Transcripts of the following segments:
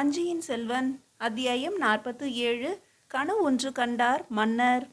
வஞ்சியின் செல்வன் அத்தியாயம் நாற்பத்து ஏழு கனவு ஒன்று கண்டார் மன்னர்.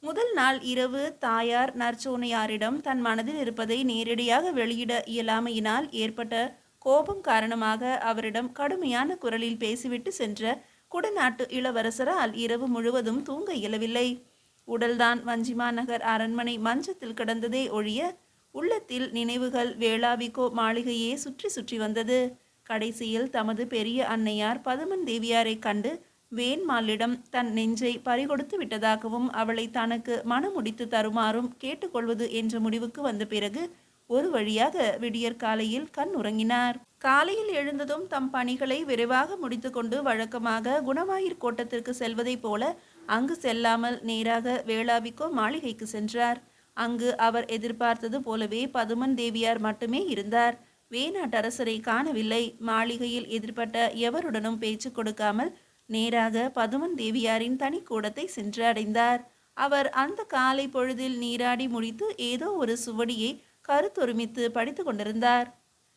முதல் நாள் இரவு தாயார் நற்சோனையாரிடம் தன் மனதில் இருப்பதை நேரடியாக வெளியிட இயலாமையினால் ஏற்பட்ட கோபம் காரணமாக அவரிடம் கடுமையான குரலில் பேசிவிட்டு சென்ற குடநாட்டு இளவரசரால் இரவு முழுவதும் தூங்க இயலவில்லை. உடல்தான் வஞ்சிமா நகர் அரண்மனை மஞ்சத்தில் கிடந்ததே ஒழிய உள்ளத்தில் நினைவுகள் வேளாவிக்கோ மாளிகையே சுற்றி சுற்றி வந்தது. கடைசியில் தமது பெரிய அன்னையார் பதுமன் தேவியாரைக் கண்டு வேண்மாளிடம் தன் நெஞ்சை பறிகொடுத்து விட்டதாகவும் அவளை தனக்கு மனமுடித்து தருமாறும் கேட்டுக்கொள்வது என்ற முடிவுக்கு வந்த பிறகு ஒரு வழியாக விடியற் காலையில் கண் உறங்கினார். காலையில் எழுந்ததும் தம் பணிகளை விரைவாக முடித்துக்கொண்டு வழக்கமாக குணவாயிற் கோட்டத்திற்கு செல்வதைப் போல அங்கு செல்லாமல் நேராக வேளாவிக்கோ மாளிகைக்கு சென்றார். அங்கு அவர் எதிர்பார்த்தது போலவே பதுமன் தேவியார் மட்டுமே இருந்தார். வேணாட்டரசரை காணவில்லை. மாளிகையில் எதிர்பட்ட எவருடனும் பேச்சு கொடுக்காமல் நேராக பதுமன் தேவியாரின் தனிக்கூடத்தை சென்று அடைந்தார். அவர் அந்த காலை பொழுதில் நீராடி முடித்து ஏதோ ஒரு சுவடியை கருத்தொருமித்து படித்து கொண்டிருந்தார்.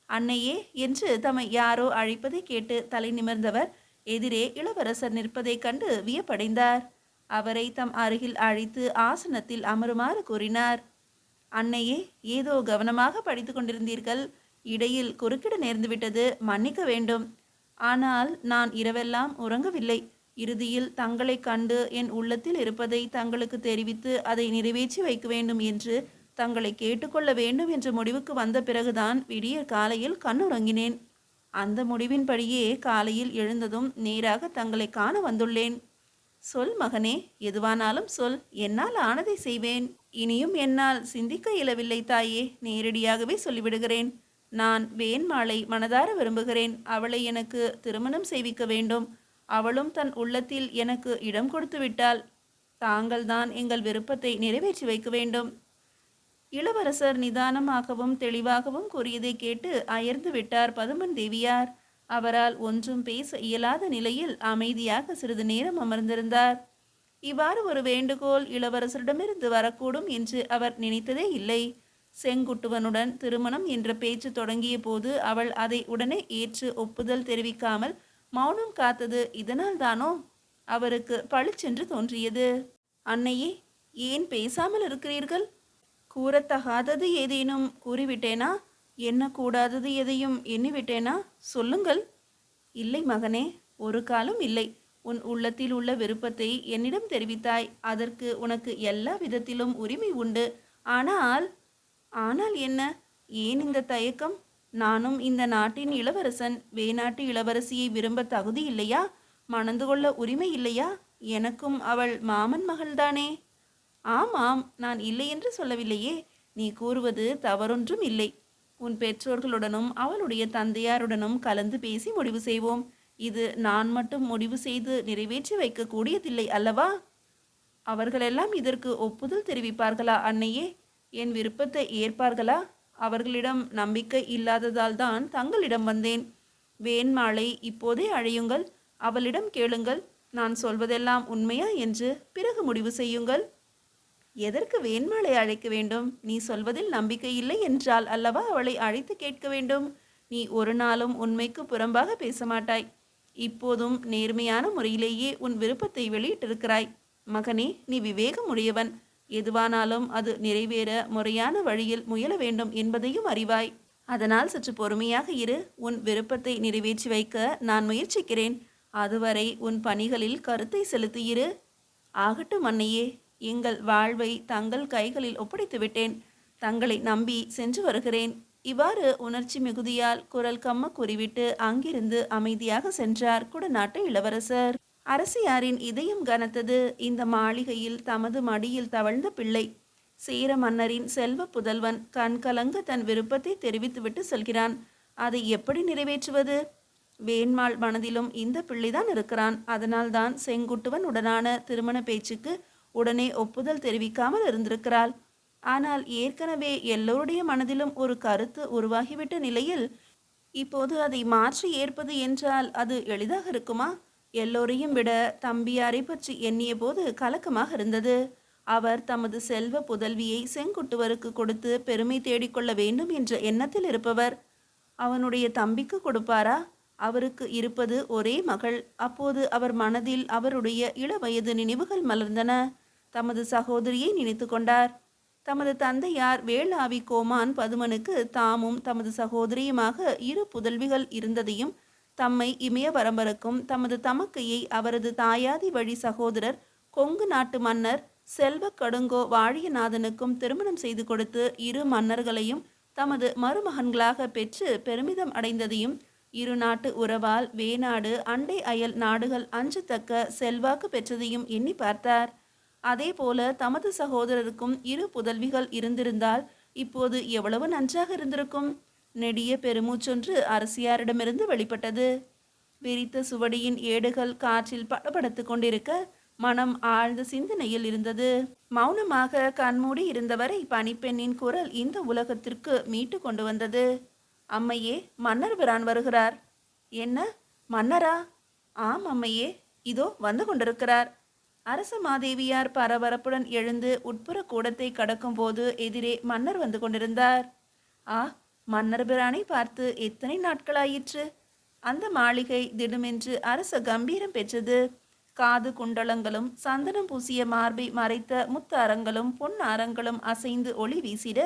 அன்னையே என்று தம்மை யாரோ அழைப்பதை கேட்டு தலை நிமிர்ந்தவர் எதிரே இளவரசர் நிற்பதைக் கண்டு வியப்படைந்தார். அவரை தம் அருகில் அழைத்து ஆசனத்தில் அமருமாறு கூறினார். அன்னையே ஏதோ கவனமாக படித்து கொண்டிருந்தீர்கள். இடையில் குறுக்கிட நேர்ந்துவிட்டது மன்னிக்க வேண்டும். ஆனால் நான் இரவெல்லாம் உறங்கவில்லை. இறுதியில் தங்களை கண்டு என் உள்ளத்தில் இருப்பதை தங்களுக்கு தெரிவித்து அதை நிறைவேற்றி வைக்க வேண்டும் என்று தங்களை கேட்டுக்கொள்ள வேண்டும் என்ற முடிவுக்கு வந்த பிறகுதான் விடிய காலையில் கண்ணுறங்கினேன். அந்த முடிவின்படியே காலையில் எழுந்ததும் நேராக தங்களை காண வந்துள்ளேன். சொல் மகனே எதுவானாலும் சொல். என்னால் ஆனதை செய்வேன். இனியும் என்னால் சிந்திக்க இயலவில்லை தாயே. நேரடியாகவே சொல்லிவிடுகிறேன். நான் வேண்மாளை மனதார விரும்புகிறேன். அவளை எனக்கு திருமணம் செய்விக்க வேண்டும். அவளும் தன் உள்ளத்தில் எனக்கு இடம் கொடுத்து விட்டால் தாங்கள்தான் எங்கள் விருப்பத்தை நிறைவேற்றி வைக்க வேண்டும். இளவரசர் நிதானமாகவும் தெளிவாகவும் கூறியதை கேட்டு அயர்ந்து விட்டார் பதுமன் தேவியார். அவரால் ஒன்றும் பேச இயலாத நிலையில் அமைதியாக சிறிது நேரம் அமர்ந்திருந்தார். இவ்வாறு ஒரு வேண்டுகோள் இளவரசரிடமிருந்து வரக்கூடும் என்று அவர் நினைத்ததே இல்லை. செங்குட்டுவனுடன் திருமணம் என்ற பேச்சு தொடங்கிய போது அவள் அதை உடனே ஏற்று ஒப்புதல் தெரிவிக்காமல் மௌனம் காத்தது இதனால் தானோ? அவருக்கு பளிச்சென்று தோன்றியது. அன்னையே ஏன் பேசாமல் இருக்கிறீர்கள்? கூறத்தகாதது ஏதேனும் கூறிவிட்டேனா? என்ன கூடாதது எதையும் எண்ணிவிட்டேனா? சொல்லுங்கள். இல்லை மகனே ஒரு காலம் இல்லை. உன் உள்ளத்தில் உள்ள விருப்பத்தை என்னிடம் தெரிவித்தாய். அதற்கு உனக்கு எல்லா விதத்திலும் உரிமை உண்டு. ஆனால் ஆனால் என்ன? ஏன் இந்த தயக்கம்? நானும் இந்த நாட்டின் இளவரசன் வேநாட்டு இளவரசியை விரும்ப தகுதி இல்லையா? மணந்து கொள்ள உரிமை இல்லையா? எனக்கும் அவள் மாமன் மகள்தானே? ஆமாம் நான் இல்லை என்று சொல்லவில்லையே. நீ கூறுவது தவறொன்றும் இல்லை. உன் பெற்றோர்களுடனும் அவளுடைய தந்தையாருடனும் கலந்து பேசி முடிவு செய்வோம். இது நான் மட்டும் முடிவு செய்து நிறைவேற்றி வைக்கக்கூடியதில்லை அல்லவா? அவர்களெல்லாம் இதற்கு ஒப்புதல் தெரிவிப்பார்களா அன்னையே? என் விருப்பத்தை ஏற்பார்களா? அவர்களிடம் நம்பிக்கை இல்லாததால் தான் தங்களிடம் வந்தேன். வேண்மாளை இப்போதே அழையுங்கள். அவளிடம் கேளுங்கள். நான் சொல்வதெல்லாம் உண்மையா என்று பிறகு முடிவு செய்யுங்கள். எதற்கு வேண்மாளை அழைக்க வேண்டும்? நீ சொல்வதில் நம்பிக்கை இல்லை என்றால் அல்லவா அவளை அழைத்து கேட்க வேண்டும்? நீ ஒரு நாளும் உண்மைக்கு புறம்பாக பேச மாட்டாய். இப்போதும் நேர்மையான முறையிலேயே உன் விருப்பத்தை வெளியிட்டிருக்கிறாய். மகனே நீ விவேகம் உடையவன் எதுவானாலும் அது நிறைவேற முறையான வழியில் முயல வேண்டும் என்பதையும் அறிவாய். அதனால் சற்று பொறுமையாக இரு. உன் விருப்பத்தை நிறைவேற்றி வைக்க நான் முயற்சிக்கிறேன். அதுவரை உன் பணிகளில் கருத்தை செலுத்தியிரு ஆகட்டும் அன்னையே. எங்கள் வாழ்வை தங்கள் கைகளில் ஒப்படைத்து விட்டேன். தங்களை நம்பி சென்று வருகிறேன். இவ்வாறு உணர்ச்சி மிகுதியால் குரல் கம்ம கூறிவிட்டு அங்கிருந்து அமைதியாக சென்றார் குடநாட்டு இளவரசர். அரசியாரின் இதயம் கனத்தது. இந்த மாளிகையில் தமது மடியில் தவழ்ந்த பிள்ளை. சேர மன்னரின் செல்வ புதல்வன் கண் கலங்க தன் விருப்பத்தை தெரிவித்துவிட்டு செல்கிறான். அதை எப்படி நிறைவேற்றுவது? வேண்மாள் மனதிலும் இந்த பிள்ளைதான் இருக்கிறான். அதனால்தான் செங்குட்டுவன் உடனான திருமண பேச்சுக்கு உடனே ஒப்புதல் தெரிவிக்காமல் இருந்திருக்கிறாள். ஆனால் ஏற்கனவே எல்லோருடைய மனதிலும் ஒரு கருத்து உருவாகிவிட்ட நிலையில் இப்போது அதை மாற்றி ஏற்பது என்றால் அது எளிதாக இருக்குமா? எல்லோரையும் விட தம்பியாரை பற்றி எண்ணிய போது கலக்கமாக இருந்தது. அவர் தமது செல்வ புதல்வியை செங்குட்டுவருக்கு கொடுத்து பெருமை தேடிக்கொள்ள வேண்டும் என்ற எண்ணத்தில் இருப்பவர். அவனுடைய தம்பிக்கு கொடுப்பாரா? அவருக்கு இருப்பது ஒரே மகள். அப்போது அவர் மனதில் அவருடைய இளவயது நினைவுகள் மலர்ந்தன. தமது சகோதரியை நினைத்து கொண்டார். தமது தந்தையார் வேளாவி கோமான் பதுமனுக்கு தாமும் தமது சகோதரியுமாக இரு புதல்விகள் இருந்ததையும் தம்மை இமயவரம்பருக்கும் தமது தமக்கையை அவரது தாயாதி வழி சகோதரர் கொங்கு நாட்டு மன்னர் செல்வ கடுங்கோ வாழியநாதனுக்கும் திருமணம் செய்து கொடுத்து இரு மன்னர்களையும் தமது மருமகன்களாக பெற்று பெருமிதம் அடைந்ததையும் இரு நாட்டு உறவால் வேநாடு அண்டை அயல் நாடுகள் அஞ்சத்தக்க செல்வாக்கு பெற்றதையும் எண்ணி பார்த்தார். அதேபோல தமது சகோதரருக்கும் இரு புதல்விகள் இருந்திருந்தால் இப்போது எவ்வளவு நன்றாக இருந்திருக்கும்? நெடிய பெருமூச்சொன்று அரசியாரிடமிருந்து வெளிப்பட்டது. விரித்த சுவடியின் ஏடுகள் காற்றில் படபடத்து கொண்டிருக்க மனம் ஆழ்ந்த சிந்தனையில் இருந்தது. மௌனமாக கண்மூடி இருந்தவரை பணிப்பெண்ணின் குரல் இந்த உலகத்திற்கு மீட்டு கொண்டு வந்தது. அம்மையே மன்னர் பிரான் வருகிறார். என்ன? மன்னரா? ஆம் அம்மையே. இதோ வந்து கொண்டிருக்கிறார். அரச மாதேவியார் பரபரப்புடன் எழுந்து உட்புற கூடத்தை கடக்கும் போது எதிரே மன்னர் வந்து கொண்டிருந்தார். ஆ மன்னர் பிரானை பார்த்து எத்தனை நாட்களாயிற்று? அந்த மாளிகை திடுமென்று அரச கம்பீரம் பெற்றது. காது குண்டலங்களும் சந்தனம் பூசிய மார்பை மறைத்த முத்தாரங்களும் பொன் அறங்களும் அசைந்து ஒளி வீசிட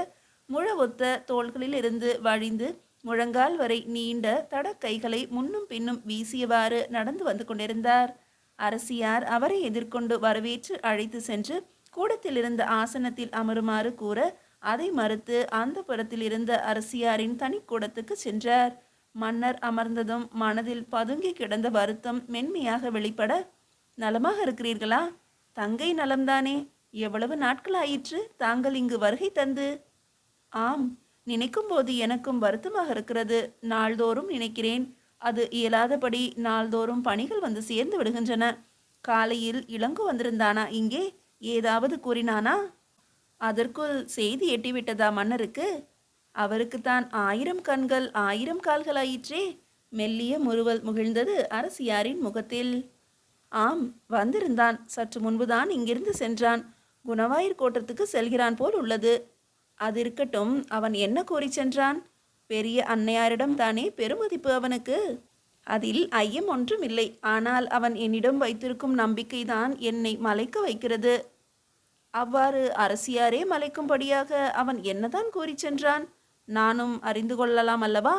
முழவொத்த தோள்களிலிருந்து வழிந்து முழங்கால் வரை நீண்ட தடக்கைகளை முன்னும் பின்னும் வீசியவாறு நடந்து வந்து கொண்டிருந்தார். அரசியார் அவரை எதிர்கொண்டு வரவேற்று அழைத்து சென்று கூடத்தில் இருந்த ஆசனத்தில் அமருமாறு கூற அதை மறுத்து அந்த புறத்தில் இருந்த அரசியாரின் தனிக்கூடத்துக்கு சென்றார். மன்னர் அமர்ந்ததும் மனதில் பதுங்கி கிடந்த வருத்தம் மென்மையாக வெளிப்பட நலமாக இருக்கிறீர்களா? தங்கை நலம்தானே? எவ்வளவு நாட்கள் ஆயிற்று தாங்கள் இங்கு வருகை தந்து? ஆம் நினைக்கும் போது எனக்கும் வருத்தமாக இருக்கிறது. நாள்தோறும் நினைக்கிறேன். அது இயலாதபடி நாள்தோறும் பணிகள் வந்து சேர்ந்து விடுகின்றன. காலையில் இளங்கு வந்திருந்தானா இங்கே? ஏதாவது கூறினானா? அதற்குள் செய்தி எட்டிவிட்டதா மன்னருக்கு? அவருக்குத்தான் ஆயிரம் கண்கள் ஆயிரம் கால்கள் ஆயிற்றே. மெல்லிய முறுவல் முகிழ்ந்தது அரசியாரின் முகத்தில். ஆம் வந்திருந்தான். சற்று முன்புதான் இங்கிருந்து சென்றான். குணவாயிர் கோட்டத்துக்கு செல்கிறான் போல் உள்ளது. அது இருக்கட்டும் அவன் என்ன கூறி சென்றான்? பெரிய அன்னையாரிடம் தானே பெருமதிப்பு அவனுக்கு? அதில் ஐயம் ஒன்றும் இல்லை ஆனால் அவன் என்னிடம் வைத்திருக்கும் நம்பிக்கைதான் என்னை மலைக்க வைக்கிறது. அவ்வாறு அரசியாரே மலைக்கும்படியாக அவன் என்னதான் கூறி சென்றான்? நானும் அறிந்து கொள்ளலாம் அல்லவா?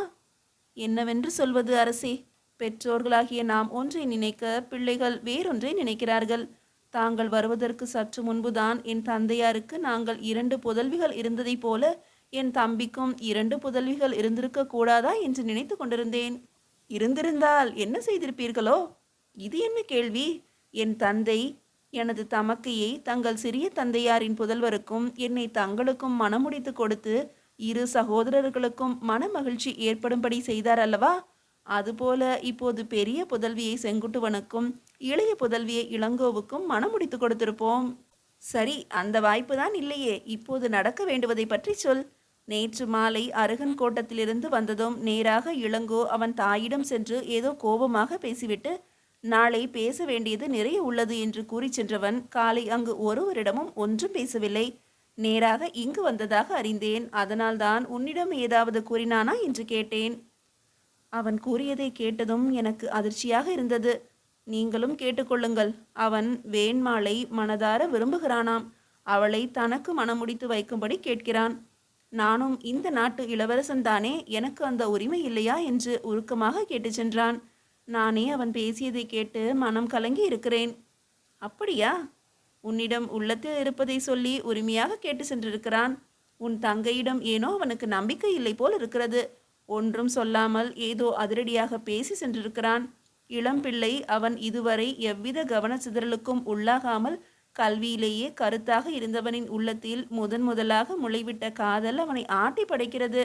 என்னவென்று சொல்வது அரசே பெற்றோர்களாகிய நாம் ஒன்றை நினைக்க பிள்ளைகள் வேறொன்றை நினைக்கிறார்கள். தாங்கள் வருவதற்கு சற்று முன்புதான் என் தந்தையாருக்கு நாங்கள் இரண்டு புதல்விகள் இருந்ததைப் போல என் தம்பிக்கும் இரண்டு புதல்விகள் இருந்திருக்க கூடாதா என்று நினைத்து கொண்டிருந்தேன். இருந்திருந்தால் என்ன செய்திருப்பீர்களோ? இது என்ன கேள்வி? என் தந்தை எனது தமக்கையை தங்கள் சிறிய தந்தையாரின் புதல்வருக்கும் என்னை தங்களுக்கும் மனமுடித்து கொடுத்து இரு சகோதரர்களுக்கும் மன மகிழ்ச்சி ஏற்படும்படி செய்தார் அல்லவா? அதுபோல இப்போது பெரிய புதல்வியை செங்குட்டுவனுக்கும் இளைய புதல்வியை இளங்கோவுக்கும் மனமுடித்து கொடுத்திருப்போம். சரி அந்த வாய்ப்பு தான் இல்லையே. இப்போது நடக்க வேண்டுவதை பற்றி சொல். நேற்று மாலை அருகன் கோட்டத்திலிருந்து வந்ததும் நேராக இளங்கோ அவன் தாயிடம் சென்று ஏதோ கோபமாக பேசிவிட்டு நாளை பேச வேண்டியது நிறைய உள்ளது என்று கூறி சென்றவன் காலை அங்கு ஒருவரிடமும் ஒன்றும் பேசவில்லை. நேராக இங்கு வந்ததாக அறிந்தேன். அதனால்தான் உன்னிடம் ஏதாவது கூறினானா? என்று கேட்டேன். அவன் கூறியதை கேட்டதும் எனக்கு அதிர்ச்சியாக இருந்தது. நீங்களும் கேட்டுக்கொள்ளுங்கள் அவன் வேண்மாளை மனதார விரும்புகிறானாம். அவளை தனக்கு மனமுடித்து வைக்கும்படி கேட்கிறான். நானும் இந்த நாட்டு இளவரசன் தானே. எனக்கு அந்த உரிமை இல்லையா? என்று உருக்கமாக கேட்டு சென்றான். நானே அவன் பேசியதை கேட்டு மனம் கலங்கி இருக்கிறேன். அப்படியா? உன்னிடம் உள்ளத்தில் இருப்பதை சொல்லி உரிமையாக கேட்டு சென்றிருக்கிறான். உன் தங்கையிடம் ஏனோ அவனுக்கு நம்பிக்கை இல்லை போல் இருக்கிறது. ஒன்றும் சொல்லாமல் ஏதோ அதிரடியாக பேசி சென்றிருக்கிறான். இளம்பிள்ளை அவன் இதுவரை எவ்வித கவனச்சிதறலுக்கும் உள்ளாகாமல் கல்வியிலேயே கருத்தாக இருந்தவனின் உள்ளத்தில் முதன் முதலாக முளைவிட்ட காதல் அவனை ஆட்டி படைக்கிறது.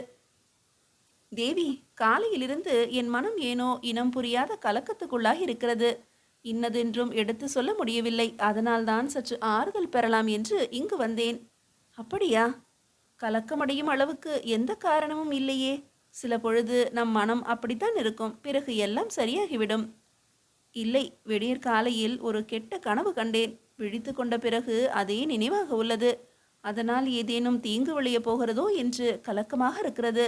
தேவி காலையிலிருந்து என் மனம் ஏனோ இனம் புரியாத கலக்கத்துக்குள்ளாக இருக்கிறது. இன்னதென்றும் எடுத்து சொல்ல முடியவில்லை. அதனால்தான் சற்று ஆறுதல் பெறலாம் என்று இங்கு வந்தேன். அப்படியா? கலக்கமடையும் அளவுக்கு எந்த காரணமும் இல்லையே. சில பொழுது நம் மனம் அப்படித்தான் இருக்கும். பிறகு எல்லாம் சரியாகிவிடும். இல்லை விடியற் காலையில் ஒரு கெட்ட கனவு கண்டேன். விழித்து கொண்ட பிறகு அதே நினைவாக உள்ளது. அதனால் ஏதேனும் தீங்கு விளைய போகிறதோ என்று கலக்கமாக இருக்கிறது.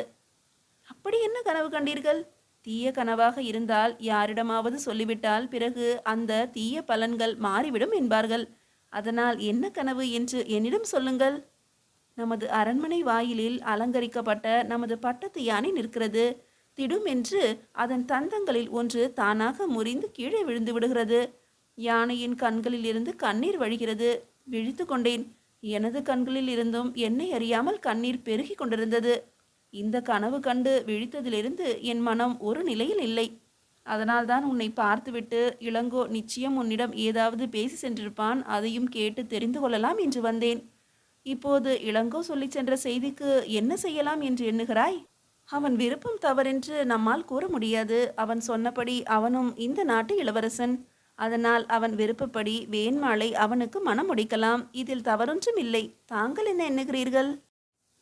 அப்படி என்ன கனவு கண்டீர்கள்? தீய கனவாக இருந்தால் யாரிடமாவது சொல்லிவிட்டால் பிறகு அந்த தீய பலன்கள் மாறிவிடும் என்பார்கள். அதனால் என்ன கனவு என்று என்னிடம் சொல்லுங்கள். நமது அரண்மனை வாயிலில் அலங்கரிக்கப்பட்ட நமது பட்டத்து யானை நிற்கிறது. திடும் என்று அதன் தந்தங்களில் ஒன்று தானாக முறிந்து கீழே விழுந்து விடுகிறது. யானையின் கண்களில் இருந்து கண்ணீர் வழிகிறது. விழித்து கொண்டேன். எனது கண்களில் இருந்தும் என்னை அறியாமல் கண்ணீர் பெருகி கொண்டிருந்தது. இந்த கனவு கண்டு விழித்ததிலிருந்து என் மனம் ஒரு நிலையில் இல்லை. அதனால்தான் உன்னை பார்த்துவிட்டு இளங்கோ நிச்சயம் உன்னிடம் ஏதாவது பேசி சென்றிருப்பான் அதையும் கேட்டு தெரிந்து கொள்ளலாம் என்று வந்தேன். இப்போது இளங்கோ சொல்லிச் சென்ற செய்திக்கு என்ன செய்யலாம் என்று எண்ணுகிறாய்? அவன் விருப்பம் தவறென்று நம்மால் கூற முடியாது. அவன் சொன்னபடி அவனும் இந்த நாட்டு இளவரசன். அதனால் அவன் விருப்பப்படி வேண்மாளை அவனுக்கு மனம் முடிக்கலாம். இதில் தவறொன்றும் இல்லை. தாங்கள் என்ன எண்ணுகிறீர்கள்?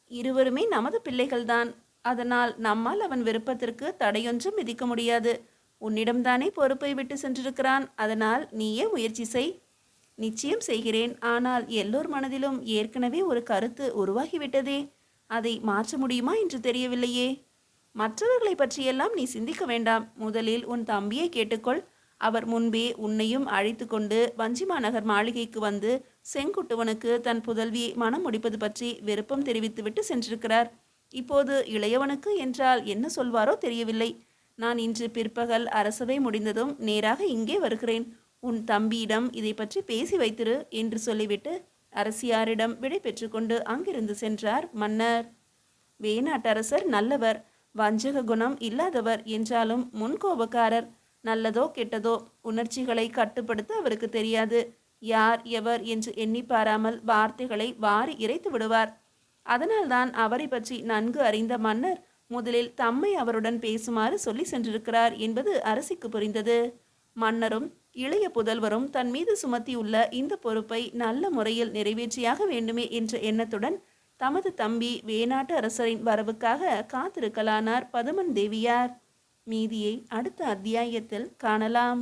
இருவருமே நமது பிள்ளைகள்தான். அதனால் நம்மால் அவன் விருப்பத்திற்கு தடையொன்றும் விதிக்க முடியாது. உன்னிடம்தானே பொறுப்பை விட்டு சென்றிருக்கிறான். அதனால் நீயே முயற்சி செய். நிச்சயம் செய்கிறேன். ஆனால் எல்லோர் மனதிலும் ஏற்கனவே ஒரு கருத்து உருவாகிவிட்டதே. அதை மாற்ற முடியுமா என்று தெரியவில்லையே. மற்றவர்களை பற்றியெல்லாம் நீ சிந்திக்க வேண்டாம். முதலில் உன் தம்பியை கேட்டுக்கொள். அவர் முன்பே உன்னையும் அழைத்து கொண்டு வஞ்சிமா நகர் மாளிகைக்கு வந்து செங்குட்டுவனுக்கு தன் புதல்வியை மனம் முடிப்பது பற்றி விருப்பம் தெரிவித்துவிட்டு சென்றிருக்கிறார். இப்போது இளையவனுக்கு என்றால் என்ன சொல்வாரோ தெரியவில்லை. நான் இன்று பிற்பகல் அரசவை முடிந்ததும் நேராக இங்கே வருகிறேன். உன் தம்பியிடம் இதை பற்றி பேசி வைத்திரு என்று சொல்லிவிட்டு அரசியாரிடம் விடை பெற்றுக்கொண்டு அங்கிருந்து சென்றார் மன்னர். வேணாட்டரசர் நல்லவர் வஞ்சக குணம் இல்லாதவர் என்றாலும் முன்கோபக்காரர். நல்லதோ கெட்டதோ உணர்ச்சிகளை கட்டுப்படுத்த அவருக்கு தெரியாது. யார் எவர் என்று எண்ணி பாராமல் வார்த்தைகளை வாரி இறைத்து விடுவார். அதனால்தான் அவரை பற்றி நன்கு அறிந்த மன்னர் முதலில் தம்மை அவருடன் பேசுமாறு சொல்லி சென்றிருக்கிறார் என்பது அரசிக்கு புரிந்தது. மன்னரும் இளைய புதல்வரும் தன் மீது சுமத்தியுள்ள இந்த பொறுப்பை நல்ல முறையில் நிறைவேற்றியாக வேண்டுமே என்ற எண்ணத்துடன் தமது தம்பி வேணாட்டு அரசரின் வரவுக்காக காத்திருக்கலானார் பதுமன் தேவியார். மீதியை அடுத்த அத்தியாயத்தில் காணலாம்.